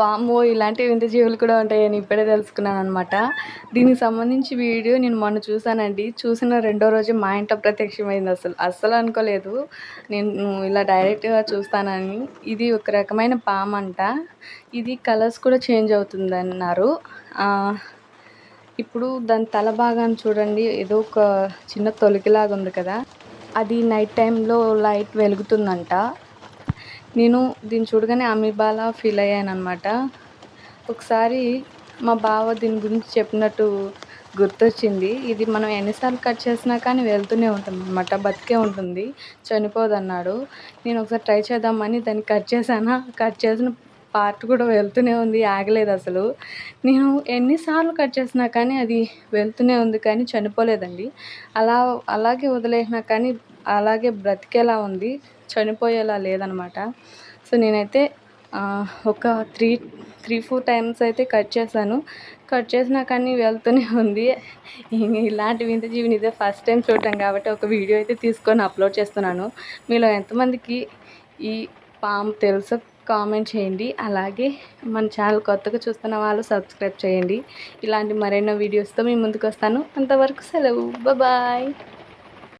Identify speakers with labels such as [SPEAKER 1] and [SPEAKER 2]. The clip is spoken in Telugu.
[SPEAKER 1] వామ్మో ఇలాంటి వింత జీవులు కూడా ఉంటాయని ఇప్పుడే తెలుసుకున్నాను అనమాట దీనికి సంబంధించి వీడియో నేను మొన్న చూసానండి చూసిన రెండో రోజు మా ఇంట్లో ప్రత్యక్షమైంది అసలు. అస్సలు అనుకోలేదు. నేను ఇలా డైరెక్ట్గా చూస్తానని. ఇది ఒక రకమైన పాము అంట ఇది కలర్స్ కూడా చేంజ్ అవుతుంది అన్నారు ఇప్పుడు దాని తల భాగాన్ని చూడండి. ఏదో ఒక చిన్న తొలికిలాగా ఉంది కదా. అది నైట్ టైంలో లైట్ వెలుగుతుందంట. నేను దీన్ని చూడగానే అమీబాలా ఫీల్ అయ్యాను అనమాట ఒకసారి మా బావ దీని గురించి చెప్పినట్టు గుర్తొచ్చింది. ఇది మనం ఎన్నిసార్లు కట్ చేసినా కానీ వెళ్తూనే ఉంటుంది అనమాట బతికే ఉంటుంది చనిపోదన్నాడు. నేను ఒకసారి ట్రై చేద్దామని దాన్ని కట్ చేశానా? కట్ చేసిన పార్ట్ కూడా వెళ్తూనే ఉంది ఆగలేదు అసలు. నేను ఎన్నిసార్లు కట్ చేసినా కానీ అది వెళ్తూనే ఉంది కానీ చనిపోలేదండి. అలా అలాగే వదిలేసినా కానీ అలాగే బ్రతికేలా ఉంది చనిపోయేలా లేదనమాట. సో నేనైతే ఒక త్రీ త్రీ ఫోర్ టైమ్స్ అయితే కట్ చేశాను. కట్ చేసినా కానీ వెళ్తూనే ఉంది. ఇలాంటి వింత జీవిని ఇదే ఫస్ట్ టైం చూడటం కాబట్టి ఒక వీడియో అయితే తీసుకొని అప్లోడ్ చేస్తున్నాను. మీలో ఎంతమందికి ఈ పాము తెలుసో కామెంట్ చేయండి. అలాగే మన ఛానల్ కొత్తగా చూస్తున్న వాళ్ళు సబ్స్క్రైబ్ చేయండి. ఇలాంటి మరెన్నో వీడియోస్తో మీ ముందుకు వస్తాను. అంతవరకు సెలవు. బాయ్